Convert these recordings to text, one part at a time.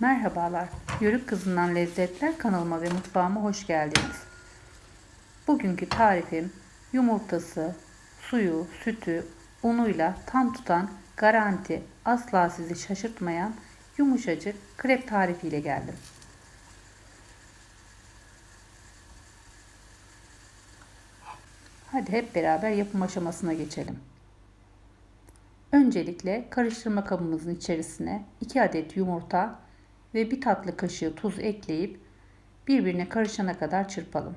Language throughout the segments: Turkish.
Merhabalar, Yörük Kızından Lezzetler kanalıma ve mutfağıma hoş geldiniz. Bugünkü tarifim yumurtası, suyu, sütü, unuyla tam tutan, garanti, asla sizi şaşırtmayan yumuşacık krep tarifiyle geldim. Hadi hep beraber yapım aşamasına geçelim. Öncelikle karıştırma kabımızın içerisine 2 adet yumurta ve 1 tatlı kaşığı tuz ekleyip birbirine karışana kadar çırpalım.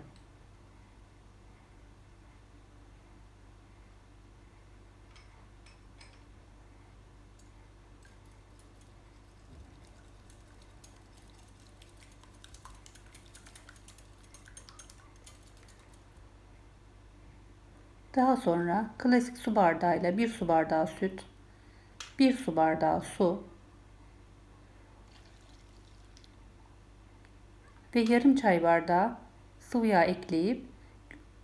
Daha sonra klasik su bardağıyla 1 su bardağı süt, 1 su bardağı su ve yarım çay bardağı sıvı yağ ekleyip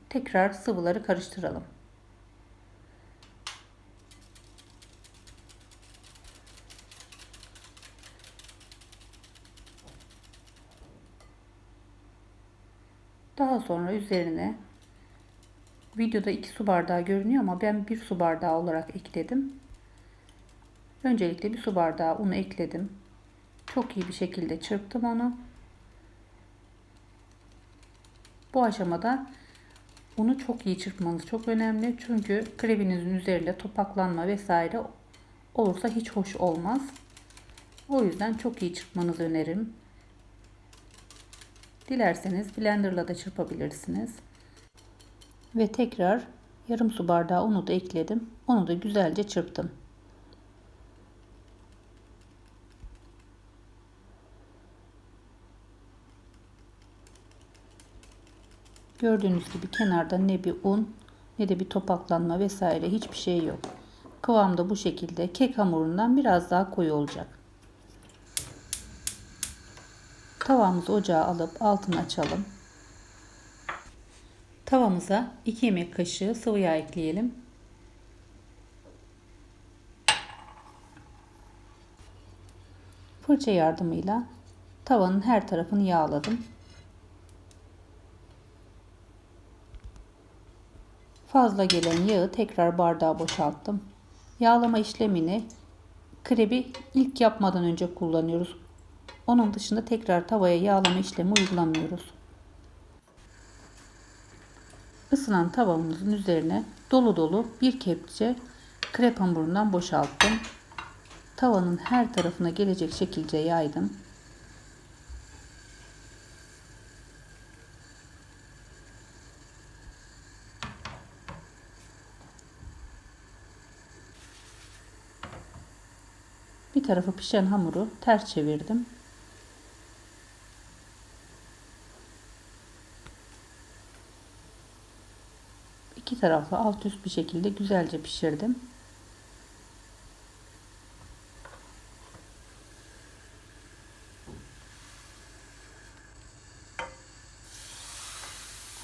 tekrar sıvıları karıştıralım. Daha sonra üzerine videoda 2 su bardağı görünüyor ama ben 1 su bardağı olarak ekledim. Öncelikle bir su bardağı unu ekledim. Çok iyi bir şekilde çırptım onu. Bu aşamada unu çok iyi çırpmanız çok önemli. Çünkü krebinizin üzerinde topaklanma vesaire olursa hiç hoş olmaz. O yüzden çok iyi çırpmanızı öneririm. Dilerseniz blenderla da çırpabilirsiniz. Ve tekrar yarım su bardağı unu da ekledim. Onu da güzelce çırptım. Gördüğünüz gibi kenarda ne bir un ne de bir topaklanma vesaire hiçbir şey yok. Kıvam da bu şekilde kek hamurundan biraz daha koyu olacak. Tavamızı ocağa alıp altını açalım. Tavamıza 2 yemek kaşığı sıvı yağ ekleyelim. Fırça yardımıyla tavanın her tarafını yağladım. Fazla gelen yağı tekrar bardağa boşalttım. Yağlama işlemini krebi ilk yapmadan önce kullanıyoruz. Onun dışında tekrar tavaya yağlama işlemi uygulamıyoruz. Isınan tavamızın üzerine dolu dolu bir kepçe krep hamurundan boşalttım. Tavanın her tarafına gelecek şekilde yaydım. Bir tarafı pişen hamuru ters çevirdim. İki taraflı alt üst bir şekilde güzelce pişirdim.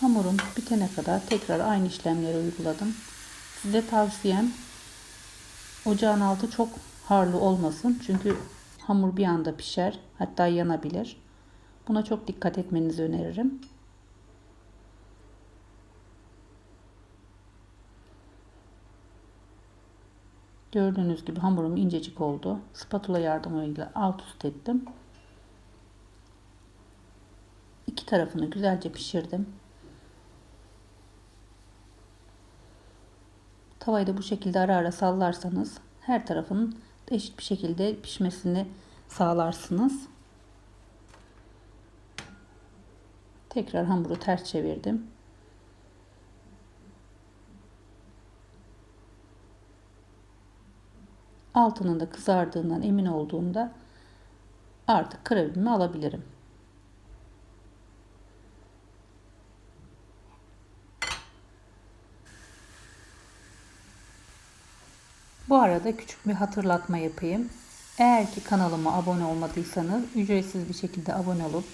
Hamurum bitene kadar tekrar aynı işlemleri uyguladım. Size tavsiyem ocağın altı çok harlı olmasın. Çünkü hamur bir anda pişer. Hatta yanabilir. Buna çok dikkat etmenizi öneririm. Gördüğünüz gibi hamurum incecik oldu. Spatula yardımıyla alt üst ettim. İki tarafını güzelce pişirdim. Tavayı da bu şekilde ara ara sallarsanız her tarafının eşit bir şekilde pişmesini sağlarsınız. Tekrar hamuru ters çevirdim. Altının da kızardığından emin olduğumda artık krebimi alabilirim. Bu arada küçük bir hatırlatma yapayım. Eğer ki kanalıma abone olmadıysanız ücretsiz bir şekilde abone olup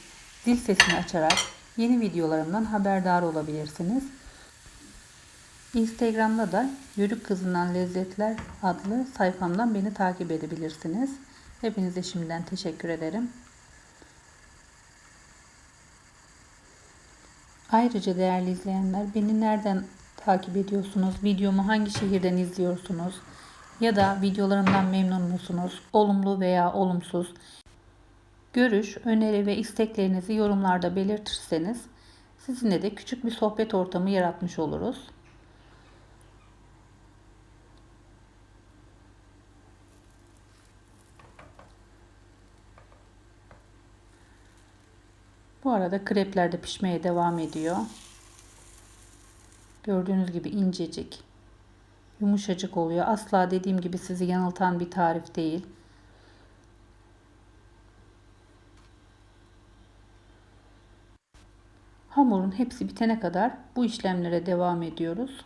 zil sesini açarak yeni videolarımdan haberdar olabilirsiniz. Instagram'da da Yörük Kızından Lezzetler adlı sayfamdan beni takip edebilirsiniz. Hepinize şimdiden teşekkür ederim. Ayrıca değerli izleyenler beni nereden takip ediyorsunuz? Videomu hangi şehirden izliyorsunuz? Ya da videolarımdan memnun musunuz? Olumlu veya olumsuz? Görüş, öneri ve isteklerinizi yorumlarda belirtirseniz sizinle de küçük bir sohbet ortamı yaratmış oluruz. Bu arada krepler de pişmeye devam ediyor. Gördüğünüz gibi incecik, yumuşacık oluyor. Asla dediğim gibi sizi yanıltan bir tarif değil. Hamurun hepsi bitene kadar bu işlemlere devam ediyoruz.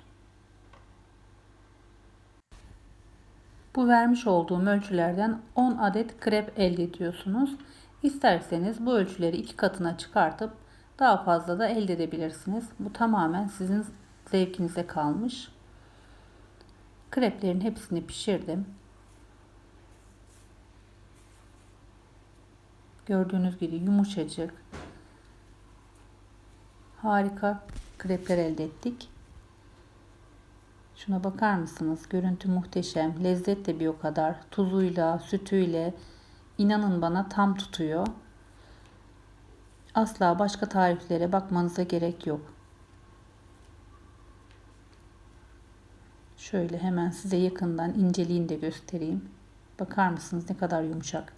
Bu vermiş olduğum ölçülerden 10 adet krep elde ediyorsunuz. İsterseniz bu ölçüleri iki katına çıkartıp daha fazla da elde edebilirsiniz. Bu tamamen sizin zevkinize kalmış. Kreplerin hepsini pişirdim. Gördüğünüz gibi yumuşacık. Harika krepler elde ettik. Şuna bakar mısınız? Görüntü muhteşem. Lezzet de bir o kadar. Tuzuyla, sütüyle inanın bana tam tutuyor. Asla başka tariflere bakmanıza gerek yok. Şöyle hemen size yakından inceliğini de göstereyim. Bakar mısınız ne kadar yumuşak.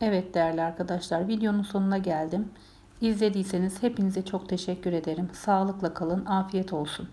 Evet değerli arkadaşlar videonun sonuna geldim. İzlediyseniz hepinize çok teşekkür ederim. Sağlıkla kalın, afiyet olsun.